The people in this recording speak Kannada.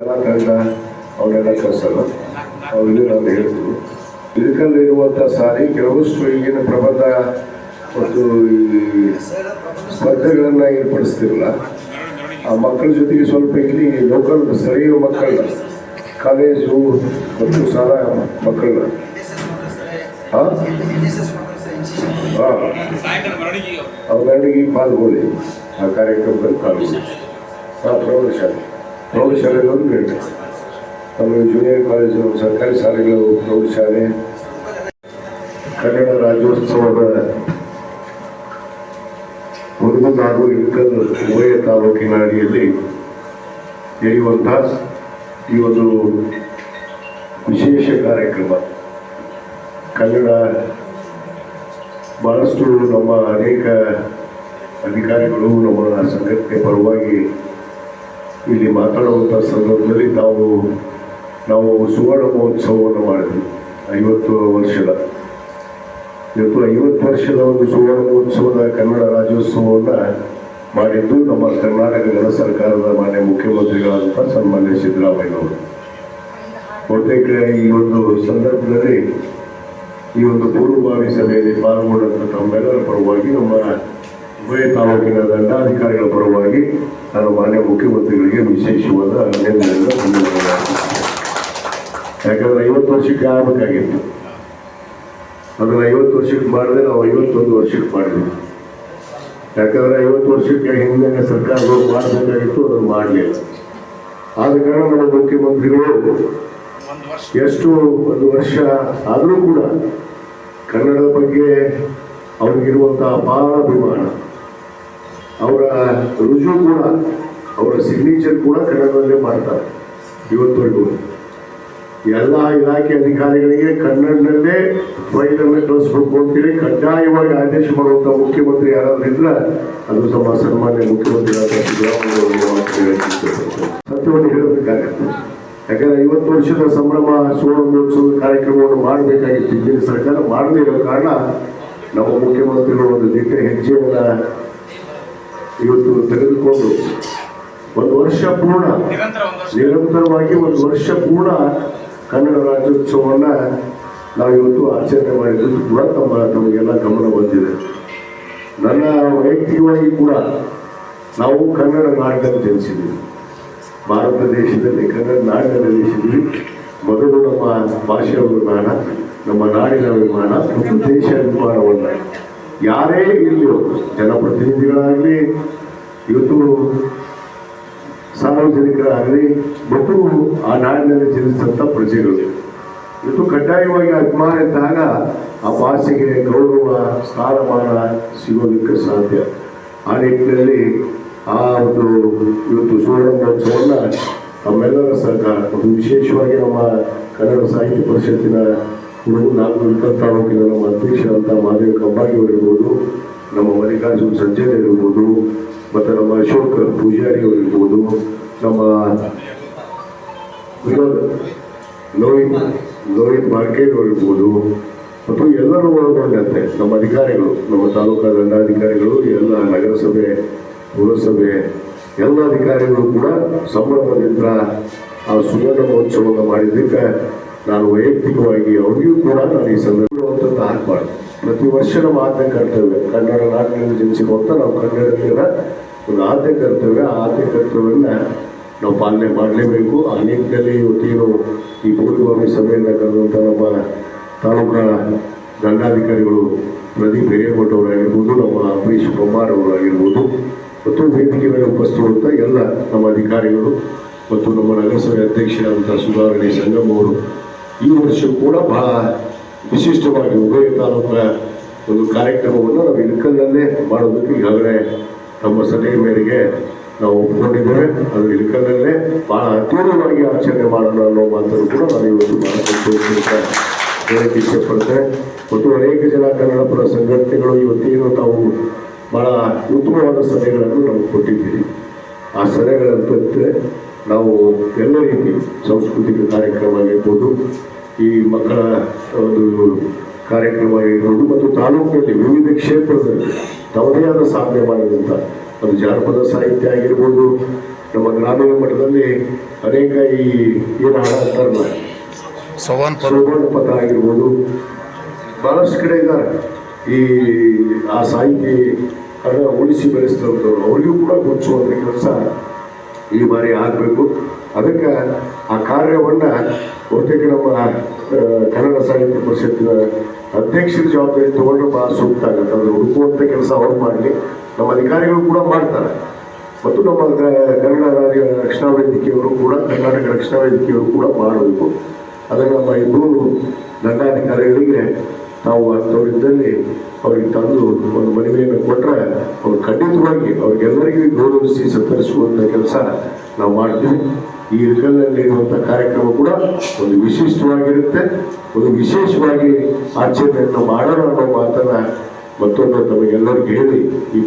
ಎಲ್ಲ ತಂಡ ಅವರೆಲ್ಲ ಕಳಿಸಲ್ಲ ಅವ್ರಿಗೆ ನಾನು ಇದಕ್ಕಲ್ಲಿ ಇರುವಂಥ ಸಾರಿ ಕೆಲವಷ್ಟು ಈಗಿನ ಪ್ರಬಂಧ ಮತ್ತು ಈ ಸ್ಪರ್ಧೆಗಳನ್ನು ಏರ್ಪಡಿಸ್ತಿರಲ್ಲ, ಆ ಮಕ್ಕಳ ಜೊತೆಗೆ ಸ್ವಲ್ಪ ಇಲ್ಲಿ ಲೋಕಲ್ ಸ್ಥಳೀಯ ಮಕ್ಕಳನ್ನ ಕಾಲೇಜು ಮತ್ತು ಶಾಲಾ ಮಕ್ಕಳನ್ನ. ಹಾಂ ಹಾಂ ಪಾಲ್ಗೊಳ್ಳಿ, ಆ ಕಾರ್ಯಕ್ರಮದಲ್ಲಿ ಪಾಲ್ಗೊಳ್ಳಿ. ಹಾಂ ಪ್ರೌಢಶಾಲೆ. ಪ್ರೌಢಶಾಲೆಗಳು ನೀಡಬೇಕು ಆಮೇಲೆ ಜೂನಿಯರ್ ಕಾಲೇಜು ಸರ್ಕಾರಿ ಶಾಲೆಗಳು ಪ್ರೌಢಶಾಲೆ ಕನ್ನಡ ರಾಜ್ಯೋತ್ಸವದ ಮುರುಗುನಾಡು ಇಳಕಲ್ ಉಭಯ ತಾಲೂಕಿನ ಅಡಿಯಲ್ಲಿ ನಡೆಯುವಂತಹ ಈ ಒಂದು ವಿಶೇಷ ಕಾರ್ಯಕ್ರಮ. ಕನ್ನಡ ಬಹಳಷ್ಟು ನಮ್ಮ ಅನೇಕ ಅಧಿಕಾರಿಗಳು ನಮ್ಮ ಸಂಘಟನೆ ಪರವಾಗಿ ಇಲ್ಲಿ ಮಾತಾಡುವಂಥ ಸಂದರ್ಭದಲ್ಲಿ ನಾವು ನಾವು ಸುವರ್ಣ ಮಹೋತ್ಸವವನ್ನು ಮಾಡಿದ್ವಿ. ಐವತ್ತು ವರ್ಷದ, ಇವತ್ತು ಐವತ್ತು ವರ್ಷದ ಒಂದು ಸುವರ್ಣ ಮಹೋತ್ಸವದ ಕನ್ನಡ ರಾಜ್ಯೋತ್ಸವವನ್ನು ಮಾಡಿದ್ದು ನಮ್ಮ ಕರ್ನಾಟಕದ ಸರ್ಕಾರದ ಮಾನ್ಯ ಮುಖ್ಯಮಂತ್ರಿಗಳಾದಂಥ ಸನ್ಮಾನ್ಯ ಸಿದ್ದರಾಮಯ್ಯನವರು. ಬಹುತೇಕ ಈ ಒಂದು ಸಂದರ್ಭದಲ್ಲಿ ಈ ಒಂದು ಪೂರ್ವಭಾವಿ ಸಭೆಯಲ್ಲಿ ಪಾಲ್ಗೊಂಡಂಥ ತಮ್ಮೆಲ್ಲರ ಪರವಾಗಿ ನಮ್ಮ ಉಭಯ ತಾಲೂಕಿನ ದಂಡಾಧಿಕಾರಿಗಳ ಪರವಾಗಿ ನಾನು ಮಾನ್ಯ ಮುಖ್ಯಮಂತ್ರಿಗಳಿಗೆ ವಿಶೇಷವಾದ ಸಲ್ಲಿಸುತ್ತೇನೆ. ಯಾಕಂದ್ರೆ ಐವತ್ತು ವರ್ಷಕ್ಕೆ ಆಗಬೇಕಾಗಿತ್ತು. ಅದನ್ನು ಐವತ್ತು ವರ್ಷಕ್ಕೆ ಮಾಡಿದ್ರೆ ನಾವು ಐವತ್ತೊಂದು ವರ್ಷಕ್ಕೆ ಮಾಡಿದ್ವಿ. ಯಾಕಂದ್ರೆ ಐವತ್ತು ವರ್ಷಕ್ಕೆ ಹಿಂದೆ ಸರ್ಕಾರಗಳು ಮಾಡಬೇಕಾಗಿತ್ತು, ಅದನ್ನು ಮಾಡಲಿಲ್ಲ. ಆದ ಕಾರಣ ನಮ್ಮ ಮುಖ್ಯಮಂತ್ರಿಗಳು ಎಷ್ಟು ಒಂದು ವರ್ಷ ಆದರೂ ಕೂಡ ಕನ್ನಡದ ಬಗ್ಗೆ ಅವ್ರಿಗಿರುವಂಥ ಅಪಾರ ಅಭಿಮಾನ ಅವರ ರುಜು ಕೂಡ, ಅವರ ಸಿಗ್ನೇಚರ್ ಕೂಡ ಕನ್ನಡದಲ್ಲೇ ಮಾಡ್ತಾರೆ. ಇವತ್ತವರೆಗೂ. ಎಲ್ಲ ಇಲಾಖೆ ಅಧಿಕಾರಿಗಳಿಗೆ ಕನ್ನಡದಲ್ಲೇ ಫೈಲನ್ನು ಕಳಿಸ್ಬೇಕು ಕಡ್ಡಾಯವಾಗಿ ಆದೇಶ ಮಾಡುವಂಥ ಮುಖ್ಯಮಂತ್ರಿ ಯಾರಾದ್ರೂ ಇದ್ರೆ ಅದು ನಮ್ಮ ಸನ್ಮಾನ್ಯ ಮುಖ್ಯಮಂತ್ರಿ ಸತ್ಯವನ್ನು ಹೇಳಬೇಕಾಗತ್ತೆ. ಯಾಕಂದ್ರೆ ಐವತ್ತು ವರ್ಷದ ಸಂಭ್ರಮ ಸುವರ್ಣೋತ್ಸವದ ಕಾರ್ಯಕ್ರಮವನ್ನು ಮಾಡಬೇಕಾಗಿತ್ತು. ಹಿಂದಿನ ಸರ್ಕಾರ ಮಾಡದೇ ಇರೋ ಕಾರಣ ನಮ್ಮ ಮುಖ್ಯಮಂತ್ರಿಗಳು ಒಂದು ದಿಟ್ಟ ಹೆಜ್ಜೆಯನ್ನ ಇವತ್ತು ತೆಗೆದುಕೊಂಡು ಒಂದು ವರ್ಷ ಪೂರ್ಣ ನಿರಂತರವಾಗಿ ಒಂದು ವರ್ಷ ಪೂರ್ಣ ಕನ್ನಡ ರಾಜ್ಯೋತ್ಸವವನ್ನು ನಾವು ಇವತ್ತು ಆಚರಣೆ ಮಾಡಿದ್ದು ಕೂಡ ತಮ್ಮ ತಮಗೆಲ್ಲ ಗಮನ ಬಂದಿದೆ. ನನ್ನ ವೈಯಕ್ತಿಕವಾಗಿ ಕೂಡ ನಾವು ಕನ್ನಡ ನಾಡಿನಲ್ಲಿ ಜನಿಸಿದ್ದೀವಿ. ಭಾರತ ದೇಶದಲ್ಲಿ ಕನ್ನಡ ನಾಡಿನಲ್ಲಿ ಜನಿಸಿದ್ವಿ ಮೊದಲು ನಮ್ಮ ಭಾಷೆಯ ಅಭಿಮಾನ ನಮ್ಮ ನಾಡಿನ ಅಭಿಮಾನ ಮತ್ತು ದೇಶ ಅಭಿಮಾನವನ್ನ. ಯಾರೇ ಇರಲಿ ಜನಪ್ರತಿನಿಧಿಗಳಾಗಲಿ ಇವತ್ತು ಸಾರ್ವಜನಿಕರಾಗಲಿ, ಮತ್ತು ಆ ನಾಡಿನಲ್ಲಿ ಜನಿಸಿದಂಥ ಪ್ರಜೆಗಳು. ಇವತ್ತು ಕಡ್ಡಾಯವಾಗಿ ಅಭಿಮಾನ ಇದ್ದಾಗ ಆ ಭಾಷೆಗೆ ಗೌರವ, ಸ್ಥಾನಮಾನ ಸಿಗೋದಕ್ಕೆ ಸಾಧ್ಯ. ಆ ನಿಟ್ಟಿನಲ್ಲಿ ಆ ಒಂದು ಇವತ್ತು ಸುವರ್ಣ ಮಹೋತ್ಸವವನ್ನು ನಮ್ಮೆಲ್ಲರ ಸರ್ಕಾರ ವಿಶೇಷವಾಗಿ ನಮ್ಮ ಕನ್ನಡ ಸಾಹಿತ್ಯ ಪರಿಷತ್ತಿನ ಹುಡುಗ ನಾಲ್ಕು ಇಳಕಲ್ ತಾಲೂಕಿನ ನಮ್ಮ ಅಧ್ಯಕ್ಷರಾದಂಥ ಮಹಾದೇವ ಕಂಬಾಗಿ ಅವರಿರ್ಬೋದು, ನಮ್ಮ ಮಲ್ಲಿಕಾರ್ಜುನ್ ಸಂಜಯ್ ಇರ್ಬೋದು ಮತ್ತು ನಮ್ಮ ಅಶೋಕ್ ಪೂಜಾರಿ ಅವರಿರ್ಬೋದು, ನಮ್ಮ ವಿನೋದ್, ಲೋಹಿತ್ ಲೋಹಿತ್ ಮಾರ್ಕೆಟ್ ಅವರಿರ್ಬೋದು, ಮತ್ತು ಎಲ್ಲರೂ ಒಳಗೊಂಡಂತೆ, ನಮ್ಮ ಅಧಿಕಾರಿಗಳು, ನಮ್ಮ ತಾಲೂಕಾ ದಂಡಾಧಿಕಾರಿಗಳು, ಎಲ್ಲ ನಗರಸಭೆ, ಪುರಸಭೆ, ಎಲ್ಲ ಅಧಿಕಾರಿಗಳು ಕೂಡ ಸಂಭ್ರಮದಿಂದ ಆ ಸುವರ್ಣ ಮಹೋತ್ಸವವನ್ನು ಮಾಡಿದ್ದಕ್ಕೆ ನಾನು ವೈಯಕ್ತಿಕವಾಗಿ ಅವರಿಗೂ ಕೂಡ ನಾನು ಈ ಸಂದರ್ಭವಂತದ್ದು ಹಾಕಬಾರ್ದು. ಪ್ರತಿ ವರ್ಷ ನಾವು ಆದ್ಯ ಕರ್ತವ್ಯ ಕನ್ನಡ ನಾಡಿನಲ್ಲಿ ಹೋಗ್ತಾ ನಾವು ಕನ್ನಡಿಗರ ಒಂದು ಆದ್ಯ ಕರ್ತವ್ಯ. ಆ ಆದ್ಯ ಕರ್ತವ್ಯವನ್ನು ನಾವು ಪಾಲನೆ ಮಾಡಲೇಬೇಕು. ಆ ನಿಟ್ಟಿನಲ್ಲಿ ಇವತ್ತೇನು ಈ ಪೂರ್ವಭಾವಿ ಸಭೆಯನ್ನು ಕರೆದಂಥ ನಮ್ಮ ತಾಲೂಕಿನ ದಂಡಾಧಿಕಾರಿಗಳು ಪ್ರದೀಪ್ ಹಿರೇಮಠವರಾಗಿರ್ಬೋದು ನಮ್ಮ ಅಂಬರೀಶ್ ಅವರಾಗಿರ್ಬೋದು, ಮತ್ತು ವೇದಿಕೆ ಮೇಲೆ ಉಪಸ್ಥಿತ ಎಲ್ಲ ನಮ್ಮ ಅಧಿಕಾರಿಗಳು ಮತ್ತು ನಮ್ಮ ನಗರಸಭೆ ಅಧ್ಯಕ್ಷರಾದಂಥ ಸುಧಾರಣೆ ಸಂಗಮ್ ಅವರು ಈ ವರ್ಷ ಕೂಡ ಬಹಳ ವಿಶಿಷ್ಟವಾಗಿ ಉಭಯ ತಾಲೂಕಿನ ಒಂದು ಕಾರ್ಯಕ್ರಮವನ್ನು ನಾವು ಇಳಕಲ್ನಲ್ಲೇ ಮಾಡೋದಕ್ಕೆ ಈಗಾಗಲೇ ತಮ್ಮ ಸಲಹೆ ಮೇರೆಗೆ ನಾವು ಒಪ್ಪಿಕೊಂಡಿದ್ದೇವೆ ಅದು ಇಳಕಲ್ನಲ್ಲೇ ಬಹಳ ಅದ್ಭುತವಾಗಿ ಆಚರಣೆ ಮಾಡೋಣ ಅನ್ನೋ ಮಾತನ್ನು ಕೂಡ ನಾನು ಇವತ್ತು ಹೇಳಕ್ಕೆ ಇಷ್ಟಪಡ್ತೇನೆ. ಮತ್ತು ಅನೇಕ ಜನ ಕನ್ನಡ ಪರ ಸಂಘಟನೆಗಳು ಇವತ್ತೇನು ತಾವು ಬಹಳ ಉತ್ತಮವಾದ ಸಲಹೆಗಳನ್ನು ನಾವು ಕೊಟ್ಟಿದ್ದೀವಿ ಆ ಸಲಹೆಗಳಂತೆ ನಾವು ಎಲ್ಲ ರೀತಿ ಸಾಂಸ್ಕೃತಿಕ ಕಾರ್ಯಕ್ರಮ ಆಗಿರ್ಬೋದು ಈ ಮಕ್ಕಳ ಒಂದು ಕಾರ್ಯಕ್ರಮ ಆಗಿರ್ಬೋದು ಮತ್ತು ತಾಲೂಕಿನಲ್ಲಿ ವಿವಿಧ ಕ್ಷೇತ್ರದಲ್ಲಿ ತಮ್ಮದೇ ಆದ ಸಾಧನೆ ಮಾಡಿದಂಥ ಅದು ಜಾನಪದ ಸಾಹಿತ್ಯ ಆಗಿರ್ಬೋದು ನಮ್ಮ ಗ್ರಾಮೀಣ ಮಟ್ಟದಲ್ಲಿ ಅನೇಕ ಈ ಏನು ಹಾಡ ಸವಾನ್ ಸೋವನ್ ಪರ್ ಸುವರ್ಣ ಪಥ ಆಗಿರ್ಬೋದು. ಬಹಳಷ್ಟು ಕಡೆ ಈ ಆ ಸಾಹಿತಿ ಅದನ್ನು ಉಳಿಸಿ ಬೆಳೆಸಿದಂಥವ್ರು ಅವರಿಗೂ ಕೂಡ ಗುರುತಿಸುವಂಥ ಕೆಲಸ ಈ ಬಾರಿ ಆಗಬೇಕು. ಅದಕ್ಕೆ ಆ ಕಾರ್ಯವನ್ನು ಬಹುತೇಕ ನಮ್ಮ ಕನ್ನಡ ಸಾಹಿತ್ಯ ಪರಿಷತ್ತಿನ ಅಧ್ಯಕ್ಷರ ಜವಾಬ್ದಾರಿ ತಗೊಂಡ್ರೆ ಭಾಳ ಸೂಕ್ತ ಆಗುತ್ತೆ. ಅದು ಹುಡುಕುವಂಥ ಕೆಲಸ ಅವ್ರು ಮಾಡಲಿ. ನಮ್ಮ ಅಧಿಕಾರಿಗಳು ಕೂಡ ಮಾಡ್ತಾರೆ. ಮತ್ತು ನಮ್ಮ ಕನ್ನಡ ರಾಜ್ಯ ರಕ್ಷಣಾ ವೇದಿಕೆಯವರು ಕೂಡ, ಕರ್ನಾಟಕ ರಕ್ಷಣಾ ವೇದಿಕೆಯವರು ಕೂಡ ಮಾಡಬೇಕು. ಅದನ್ನು ನಮ್ಮ ಇಬ್ಬರು ದಂಡಾಧಿಕಾರಿಗಳಿಗೆ ನಾವು ಅಂಥವರಿದ್ದಲ್ಲಿ ಅವರಿಗೆ ತಂದು ಒಂದು ಮನವಿಯನ್ನು ಕೊಟ್ಟರೆ ಅವ್ರು ಖಂಡಿತವಾಗಿ ಅವ್ರಿಗೆಲ್ಲರಿಗೂ ಗೌರವಿಸಿ ಸತ್ತರಿಸುವಂಥ ಕೆಲಸ ನಾವು ಮಾಡ್ತೀವಿ. ಈ ಇರುಕಲ್ನಲ್ಲಿ ಇರುವಂಥ ಕಾರ್ಯಕ್ರಮ ಕೂಡ ಒಂದು ವಿಶಿಷ್ಟವಾಗಿರುತ್ತೆ. ಒಂದು ವಿಶೇಷವಾಗಿ ಆಚರಣೆಯನ್ನು ಮಾಡೋಣ ಅನ್ನೋ ಮಾತನ್ನು ಮತ್ತೊಂದು ತಮಗೆಲ್ಲರಿಗೂ ಹೇಳಿ. ಈ